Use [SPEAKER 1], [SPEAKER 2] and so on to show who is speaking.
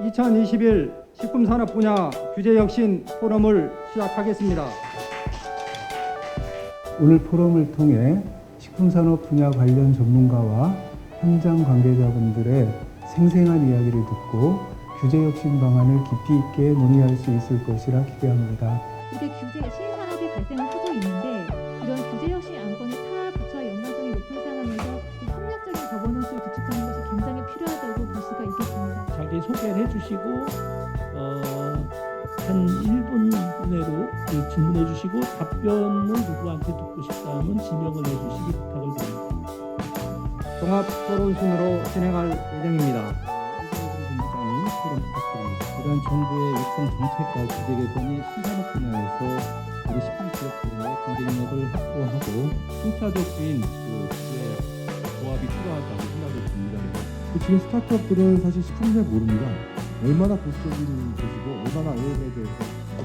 [SPEAKER 1] 2021 식품산업 분야 규제혁신 포럼을 시작하겠습니다.
[SPEAKER 2] 오늘 포럼을 통해 식품산업 분야 관련 전문가와 현장 관계자분들의 생생한 이야기를 듣고 규제 혁신 방안을 깊이 있게 논의할 수 있을 것이라 기대합니다.
[SPEAKER 3] 이게 규제 신산
[SPEAKER 4] 자기 소개를 해주시고 어, 한 1분 내로 그 질문해 주시고 답변은 누구한테 듣고 싶다 하면 지명을 해주시기 부탁을 드립니다.
[SPEAKER 1] 종합 토론 순으로 진행할 예정입니다.
[SPEAKER 5] 토론 부탁드립니다. 이러한 정부의 육성 정책과 규제 개선이 신산업 분야에서 우리 식품 기업들의 경쟁력을 확보하고 순차적인 그 규제 조합이 필요하다고 생각을 듭니다.
[SPEAKER 6] 그 지금 스타트업들은 사실 식품 잘 모릅니다. 얼마나 보수적인 곳이고 얼마나 AM에 대해서
[SPEAKER 4] 어,